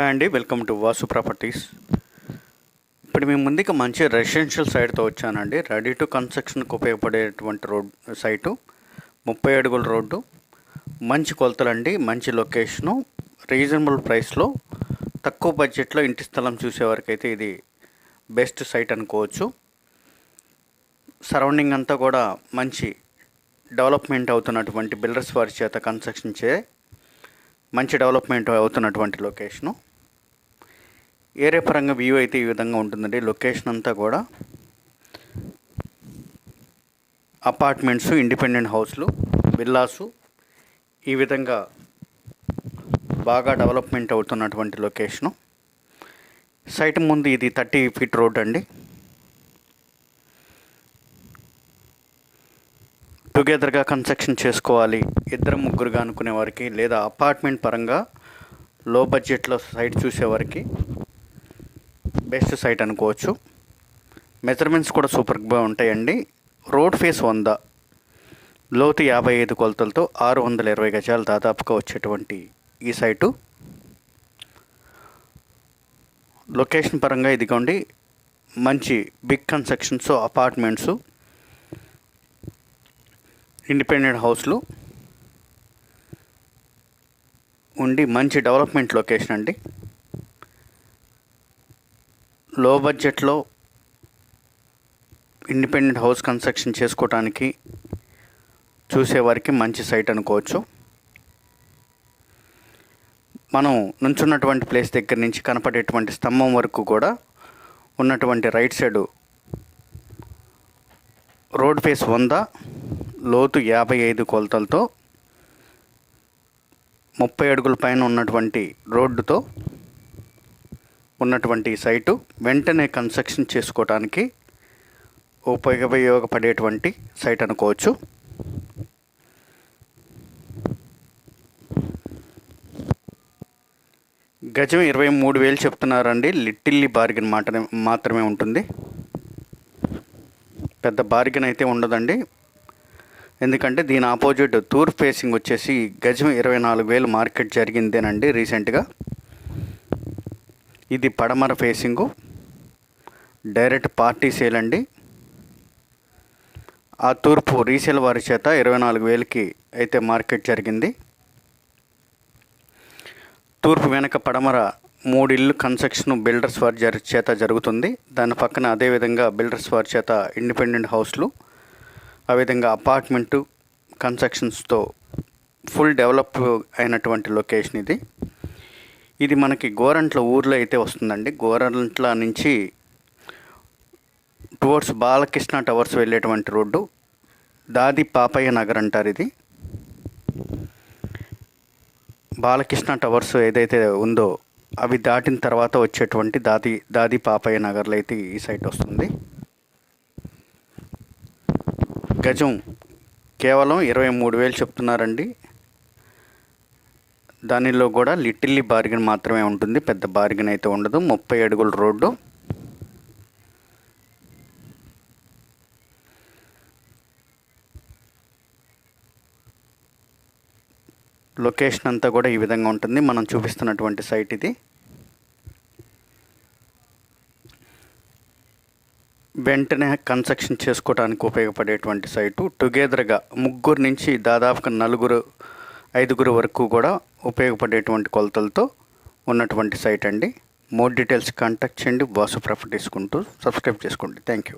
Hi అండి. Welcome to Vasu properties. ఇప్పుడు మేము ముందుగా మంచి రెసిడెన్షియల్ సైట్తో వచ్చానండి. రెడీ టు కన్స్ట్రక్షన్కి ఉపయోగపడేటువంటి రోడ్ సైటు. ముప్పై అడుగుల రోడ్డు. మంచి కొలతలండి. మంచి లొకేషను. రీజనబుల్ ప్రైస్లో. తక్కువ బడ్జెట్లో ఇంటి స్థలం చూసేవారికైతే ఇది బెస్ట్ సైట్ అనుకోవచ్చు. సరౌండింగ్ అంతా కూడా మంచి డెవలప్మెంట్ అవుతున్నటువంటి బిల్డర్స్ వారి చేత కన్స్ట్రక్షన్ చే మంచి డెవలప్మెంట్ అవుతున్నటువంటి లొకేషను. ఏరియా పరంగా వ్యూ అయితే ఈ విధంగా ఉంటుందండి. లొకేషన్ అంతా కూడా అపార్ట్మెంట్స్ ఇండిపెండెంట్ హౌస్లు విల్లాసు ఈ విధంగా బాగా డెవలప్మెంట్ అవుతున్నటువంటి లొకేషను. సైట్ ముందు ఇది థర్టీ ఫీట్ రోడ్ అండి. టుగెదర్గా కన్స్ట్రక్షన్ చేసుకోవాలి. ఇద్దరు ముగ్గురుగా అనుకునే వారికి లేదా అపార్ట్మెంట్ పరంగా లో బడ్జెట్లో సైట్ చూసేవారికి బెస్ట్ సైట్ అనుకోవచ్చు. మెజర్మెంట్స్ కూడా సూపర్గా ఉంటాయండి. రోడ్ ఫేస్ వంద లోతు యాభై ఐదు కొలతలతో ఆరు వందల ఇరవై గజాలు దాదాపుగా వచ్చేటువంటి ఈ సైటు. లొకేషన్ పరంగా ఇదిగోండి మంచి బిగ్ కన్స్ట్రక్షన్స్ అపార్ట్మెంట్స్ ఇండిపెండెంట్ హౌస్లు ఉండి మంచి డెవలప్మెంట్ లొకేషన్ అండి. లో బడ్జెట్లో ఇండిపెండెంట్ హౌస్ కన్స్ట్రక్షన్ చేసుకోవటానికి చూసేవారికి మంచి సైట్ అనుకోవచ్చు. మనం నుంచున్నటువంటి ప్లేస్ దగ్గర నుంచి కనపడేటువంటి స్తంభం వరకు కూడా ఉన్నటువంటి రైట్ సైడు రోడ్ ఫేస్ వంద లోతు యాభై ఐదు కొలతలతో ముప్పై అడుగుల పైన ఉన్నటువంటి రోడ్డుతో ఉన్నటువంటి సైటు వెంటనే కన్స్ట్రక్షన్ చేసుకోవడానికి ఉపయోగపడేటువంటి సైట్ అనుకోవచ్చు. గజం ఇరవై మూడు వేలు చెప్తున్నారండి. లిటిల్లీ బార్గెన్ మాట మాత్రమే ఉంటుంది. పెద్ద బార్గెన్ అయితే ఉండదండి. ఎందుకంటే దీని ఆపోజిట్ టూర్ ఫేసింగ్ వచ్చేసి గజం ఇరవై నాలుగు వేలు మార్కెట్ జరిగిందేనండి రీసెంట్గా. ఇది పడమర ఫేసింగు. డైరెక్ట్ పార్టీ సేల్ అండి ఆ తూర్పు రీసేల్ వారి చేత ఇరవై నాలుగు వేలకి అయితే మార్కెట్ జరిగింది. తూర్పు వెనక పడమర మూడు ఇళ్ళు కన్స్ట్రక్షన్ బిల్డర్స్ వారి చేత జరుగుతుంది. దాని పక్కన అదేవిధంగా బిల్డర్స్ వారి చేత ఇండిపెండెంట్ హౌస్లు ఆ విధంగా అపార్ట్మెంటు కన్స్ట్రక్షన్స్తో ఫుల్ డెవలప్ అయినటువంటి లొకేషన్ ఇది. ఇది మనకి గోరంట్ల ఊర్లో అయితే వస్తుందండి. గోరంట్ల నుంచి టువర్డ్స్ బాలకృష్ణ టవర్స్ వెళ్ళేటువంటి రోడ్డు. దాది పాపయ్య నగర్ అంటారు ఇది. బాలకృష్ణ టవర్స్ ఏదైతే ఉందో అవి దాటిన తర్వాత వచ్చేటువంటి దాది దాది పాపయ్య నగర్లో అయితే ఈ సైట్ వస్తుంది. గజం కేవలం ఇరవై మూడు వేలు చెప్తున్నారండి. దానిలో కూడా లిటిల్లీ బార్గెన్ మాత్రమే ఉంటుంది. పెద్ద బార్గెన్ అయితే ఉండదు. ముప్పై అడుగుల రోడ్డు. లొకేషన్ అంతా కూడా ఈ విధంగా ఉంటుంది. మనం చూపిస్తున్నటువంటి సైట్ ఇది. వెంటనే కన్స్ట్రక్షన్ చేసుకోవడానికి ఉపయోగపడేటువంటి సైటు. టుగెదర్గా ముగ్గురు నుంచి దాదాపుగా నలుగురు ఐదుగురు వరకు కూడా ఉపయోగపడేటువంటి కొలతలతో ఉన్నటువంటి సైట్ అండి. మోర్ డీటెయిల్స్ కాంటాక్ట్ చేయండి. వాసు ప్రాపర్టీస్ కుంటూ సబ్స్క్రైబ్ చేసుకోండి. Thank you